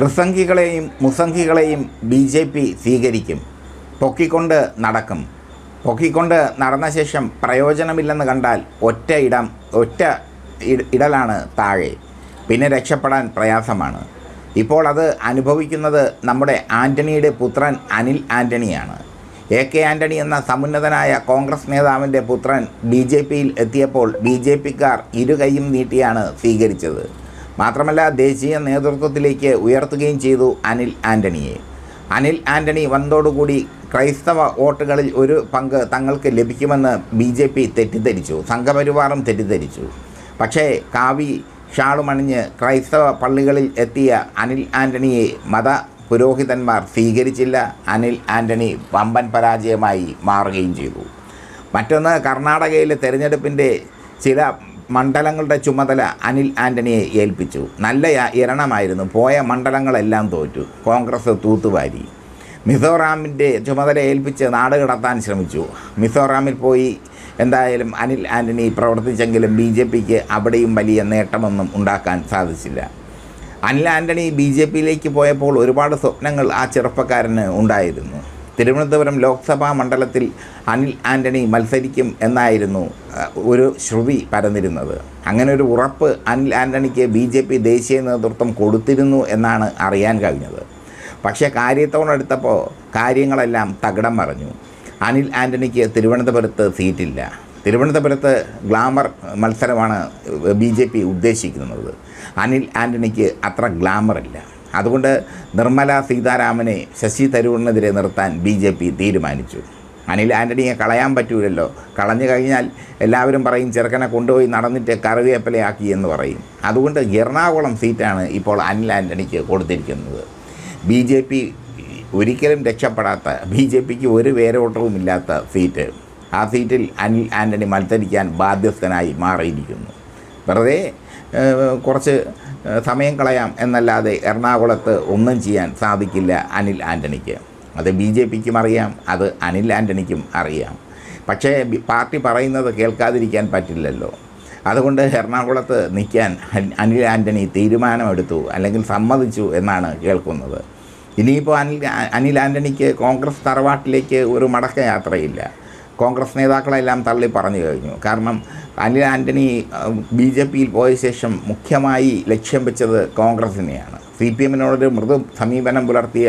ക്രിസംഖികളെയും മുസംഖികളെയും B J P സ്വീകരിക്കും. പൊക്കിക്കൊണ്ട് നടക്കും. പൊക്കിക്കൊണ്ട് നടന്ന ശേഷം പ്രയോജനമില്ലെന്ന് കണ്ടാൽ ഒറ്റ ഇടം ഒറ്റ ഇടലാണ് താഴെ. പിന്നെ രക്ഷപ്പെടാൻ പ്രയാസമാണ്. ഇപ്പോൾ അത് അനുഭവിക്കുന്നത് നമ്മുടെ ആന്റണിയുടെ പുത്രൻ അനിൽ ആന്റണിയാണ് എ കെ ആന്റണി എന്ന സമുന്നതനായ കോൺഗ്രസ് നേതാവിന്റെ പുത്രൻ ബി ജെ പിയിൽ എത്തിയപ്പോൾ ബി ജെ പിക്കാർ ഇരുകൈയും നീട്ടിയാണ് സ്വീകരിച്ചത്. മാത്രമല്ല ദേശീയ നേതൃത്വത്തിലേക്ക് ഉയർത്തുകയും ചെയ്തു അനിൽ ആന്റണിയെ അനിൽ ആന്റണി വന്നതോടുകൂടി ക്രൈസ്തവ വോട്ടുകളിൽ ഒരു പങ്ക് തങ്ങൾക്ക് ലഭിക്കുമെന്ന് ബി ജെ പി തെറ്റിദ്ധരിച്ചു സംഘപരിവാറും തെറ്റിദ്ധരിച്ചു. പക്ഷേ കാവി ഷാളുമണിഞ്ഞ് ക്രൈസ്തവ പള്ളികളിൽ എത്തിയ അനിൽ ആന്റണിയെ മത പുരോഹിതന്മാർ സ്വീകരിച്ചില്ല. അനിൽ ആന്റണി വമ്പൻ പരാജയമായി മാറുകയും ചെയ്തു. മറ്റൊന്ന് കർണാടകയിലെ തെരഞ്ഞെടുപ്പിന്റെ ചില മണ്ഡലങ്ങളുടെ ചുമതല അനിൽ ആന്റണിയെ ഏൽപ്പിച്ചു. നല്ല ഇരണമായിരുന്നു പോയ മണ്ഡലങ്ങളെല്ലാം തോറ്റു. കോൺഗ്രസ് തൂത്തുവാരി. മിസോറാമിന്റെ ചുമതല ഏൽപ്പിച്ച് നാട് കടത്താൻ ശ്രമിച്ചു. മിസോറാമിൽ പോയി എന്തായാലും അനിൽ ആന്റണി പ്രവർത്തിച്ചെങ്കിലും ബി ജെ പിക്ക് അവിടെയും വലിയ നേട്ടമൊന്നും ഉണ്ടാക്കാൻ സാധിച്ചില്ല. അനിൽ ആന്റണി ബി ജെ പിയിലേക്ക് പോയപ്പോൾ ഒരുപാട് സ്വപ്നങ്ങൾ ആ ചെറുപ്പക്കാരന് ഉണ്ടായിരുന്നു. തിരുവനന്തപുരം ലോക്സഭാ മണ്ഡലത്തിൽ അനിൽ ആന്റണി മത്സരിക്കും എന്നായിരുന്നു ഒരു ശ്രുതി പരന്നിരുന്നത്. അങ്ങനെ ഒരു ഉറപ്പ് അനിൽ ആന്റണിക്ക് ബി ജെ പി ദേശീയ നേതൃത്വം കൊടുത്തിരുന്നു എന്നാണ് അറിയാൻ കഴിഞ്ഞത്. പക്ഷേ കാര്യത്തോടെടുത്തപ്പോൾ കാര്യങ്ങളെല്ലാം തകിടം മറിഞ്ഞു. അനിൽ ആന്റണിക്ക് തിരുവനന്തപുരത്ത് സീറ്റില്ല. തിരുവനന്തപുരത്ത് ഗ്ലാമർ മത്സരമാണ് ബി ജെ പി ഉദ്ദേശിക്കുന്നത്. അനിൽ ആന്റണിക്ക് അത്ര ഗ്ലാമറില്ല. അതുകൊണ്ട് നിർമ്മല സീതാരാമനെ ശശി തരൂറിനെതിരെ നിർത്താൻ ബി ജെ പി തീരുമാനിച്ചു. അനിൽ ആന്റണിയെ കളയാൻ പറ്റൂലല്ലോ. കളഞ്ഞു കഴിഞ്ഞാൽ എല്ലാവരും പറയും ചെറുക്കനെ കൊണ്ടുപോയി നടന്നിട്ട് കറിവേപ്പിലയാക്കി എന്ന് പറയും. അതുകൊണ്ട് എറണാകുളം സീറ്റാണ് ഇപ്പോൾ അനിൽ ആന്റണിക്ക് കൊടുത്തിരിക്കുന്നത്. ബി ജെ പി ഒരിക്കലും രക്ഷപ്പെടാത്ത ബി ജെ പിക്ക് ഒരു വേരോട്ടവും ഇല്ലാത്ത സീറ്റ്. ആ സീറ്റിൽ അനിൽ ആന്റണി മത്സരിക്കാൻ ബാധ്യസ്ഥനായി മാറിയിരിക്കുന്നു. വെറുതെ കുറച്ച് സമയം കളയാം എന്നല്ലാതെ എറണാകുളത്ത് ഒന്നും ചെയ്യാൻ സാധിക്കില്ല അനിൽ ആന്റണിക്ക് അത് ബി ജെ പിക്കും അറിയാം അത് അനിൽ ആന്റണിക്കും അറിയാം. പക്ഷേ പാർട്ടി പറയുന്നത് കേൾക്കാതിരിക്കാൻ പറ്റില്ലല്ലോ. അതുകൊണ്ട് എറണാകുളത്ത് നിൽക്കാൻ അനിൽ ആന്റണി തീരുമാനമെടുത്തു അല്ലെങ്കിൽ സമ്മതിച്ചു എന്നാണ് കേൾക്കുന്നത്. ഇനിയിപ്പോൾ അനിൽ അനിൽ ആന്റണിക്ക് കോൺഗ്രസ് തറവാട്ടിലേക്ക് ഒരു മടക്ക യാത്രയില്ല കോൺഗ്രസ് നേതാക്കളെല്ലാം തള്ളി പറഞ്ഞു കഴിഞ്ഞു. കാരണം അനിൽ ആന്റണി ബി ജെ പിയിൽ പോയ ശേഷം മുഖ്യമായി ലക്ഷ്യം വെച്ചത് കോൺഗ്രസിനെയാണ്. സി പി എമ്മിനോടൊരു മൃദു സമീപനം പുലർത്തിയ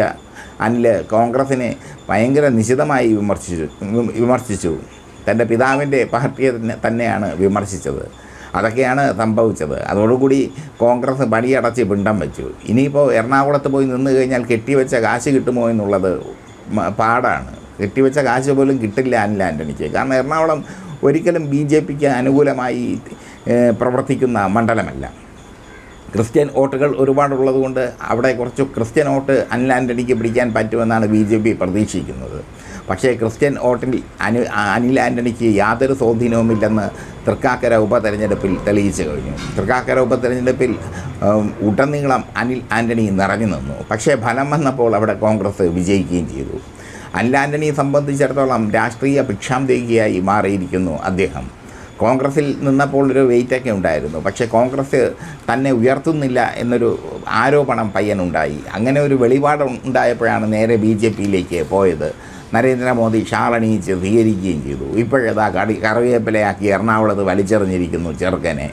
അനിൽ കോൺഗ്രസിനെ ഭയങ്കര നിശിതമായി വിമർശിച്ചു വിമർശിച്ചു. തന്റെ പിതാവിന്റെ പാർട്ടിയെ തന്നെ തന്നെയാണ് വിമർശിച്ചത്. അതൊക്കെയാണ് സംഭവിച്ചത്. അതോടുകൂടി കോൺഗ്രസ് പണിയടച്ച് പിണ്ടം വെച്ചു. ഇനിയിപ്പോൾ എറണാകുളത്ത് പോയി നിന്ന് കഴിഞ്ഞാൽ കെട്ടിവെച്ച കാശ് കിട്ടുമോ എന്നുള്ളത് പാടാണ്. കെട്ടിവെച്ച കാശ് പോലും കിട്ടില്ല അനിൽ ആന്റണിക്ക് കാരണം എറണാകുളം ഒരിക്കലും ബി ജെ പിക്ക് അനുകൂലമായി പ്രവർത്തിക്കുന്ന മണ്ഡലമല്ല. ക്രിസ്ത്യൻ വോട്ടുകൾ ഒരുപാടുള്ളത് കൊണ്ട് അവിടെ കുറച്ച് ക്രിസ്ത്യൻ വോട്ട് അനിൽ ആന്റണിക്ക് പിടിക്കാൻ പറ്റുമെന്നാണ് ബി ജെ പി പ്രതീക്ഷിക്കുന്നത്. പക്ഷേ ക്രിസ്ത്യൻ വോട്ടിൽ അനു അനിൽ ആന്റണിക്ക് യാതൊരു സ്വാധീനവുമില്ലെന്ന് തൃക്കാക്കര ഉപതെരഞ്ഞെടുപ്പിൽ തെളിയിച്ചു കഴിഞ്ഞു. തൃക്കാക്കര ഉപതെരഞ്ഞെടുപ്പിൽ ഉടനീളം അനിൽ ആന്റണി നിറഞ്ഞു നിന്നു. പക്ഷേ ഫലം വന്നപ്പോൾ അവിടെ കോൺഗ്രസ് വിജയിക്കുകയും ചെയ്തു. അനിൽ ആന്റണിയെ സംബന്ധിച്ചിടത്തോളം രാഷ്ട്രീയ ഭിക്ഷാന്തേകിയായി മാറിയിരിക്കുന്നു അദ്ദേഹം. കോൺഗ്രസിൽ നിന്നപ്പോൾ ഒരു വെയിറ്റൊക്കെ ഉണ്ടായിരുന്നു. പക്ഷേ കോൺഗ്രസ് തന്നെ ഉയർത്തുന്നില്ല എന്നൊരു ആരോപണം പയ്യനുണ്ടായി. അങ്ങനെ ഒരു വെളിപാട് ഉണ്ടായപ്പോഴാണ് നേരെ ബി ജെ പിയിലേക്ക് പോയത്. നരേന്ദ്രമോദി ഷാളണിയിച്ച് സ്വീകരിക്കുകയും ചെയ്തു. ഇപ്പോഴേതാ കടി കറിവേപ്പിലയാക്കി എറണാകുളത്ത് വലിച്ചെറിഞ്ഞിരിക്കുന്നു ചെറുക്കനെ.